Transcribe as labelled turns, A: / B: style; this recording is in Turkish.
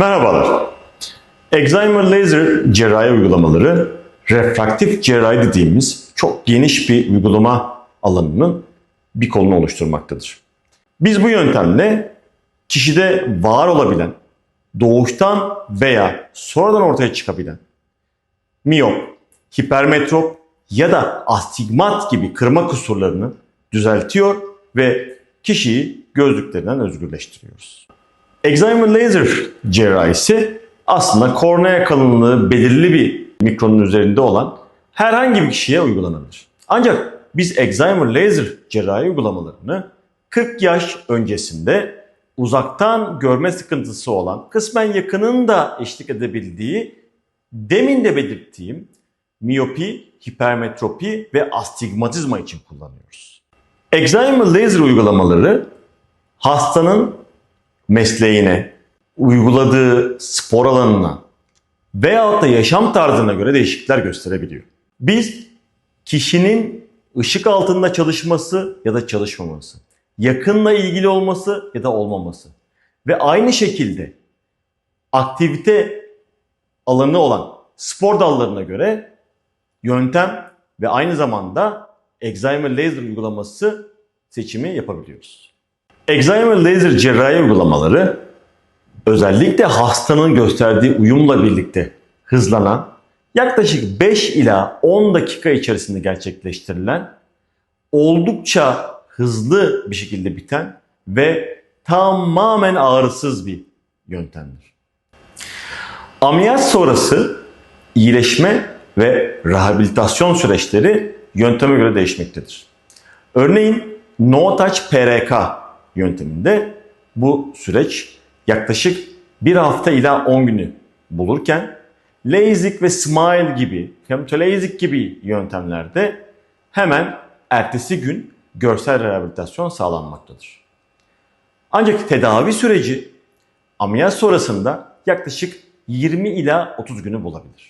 A: Merhabalar. Excimer laser cerrahi uygulamaları refraktif cerrahi dediğimiz çok geniş bir uygulama alanının bir kolunu oluşturmaktadır. Biz bu yöntemle kişide var olabilen, doğuştan veya sonradan ortaya çıkabilen miyop, hipermetrop ya da astigmat gibi kırma kusurlarını düzeltiyor ve kişiyi gözlüklerinden özgürleştiriyoruz. Excimer laser cerrahisi aslında kornea kalınlığı belirli bir mikronun üzerinde olan herhangi bir kişiye uygulanabilir. Ancak biz Excimer laser cerrahi uygulamalarını 40 yaş öncesinde uzaktan görme sıkıntısı olan kısmen yakının da eşlik edebildiği demin de belirttiğim miyopi, hipermetropi ve astigmatizma için kullanıyoruz. Excimer laser uygulamaları hastanın mesleğine, uyguladığı spor alanına veyahut da yaşam tarzına göre değişiklikler gösterebiliyor. Biz kişinin ışık altında çalışması ya da çalışmaması, yakınla ilgili olması ya da olmaması ve aynı şekilde aktivite alanı olan spor dallarına göre yöntem ve aynı zamanda Excimer laser uygulaması seçimi yapabiliyoruz. Excimer laser cerrahi uygulamaları özellikle hastanın gösterdiği uyumla birlikte hızlanan yaklaşık 5 ila 10 dakika içerisinde gerçekleştirilen oldukça hızlı bir şekilde biten ve tamamen ağrısız bir yöntemdir. Ameliyat sonrası iyileşme ve rehabilitasyon süreçleri yönteme göre değişmektedir. Örneğin no touch PRK yönteminde bu süreç yaklaşık bir hafta ila 10 günü bulurken LASIK ve SMILE gibi, femtolasic gibi yöntemlerde hemen ertesi gün görsel rehabilitasyon sağlanmaktadır. Ancak tedavi süreci ameliyat sonrasında yaklaşık 20 ila 30 günü bulabilir.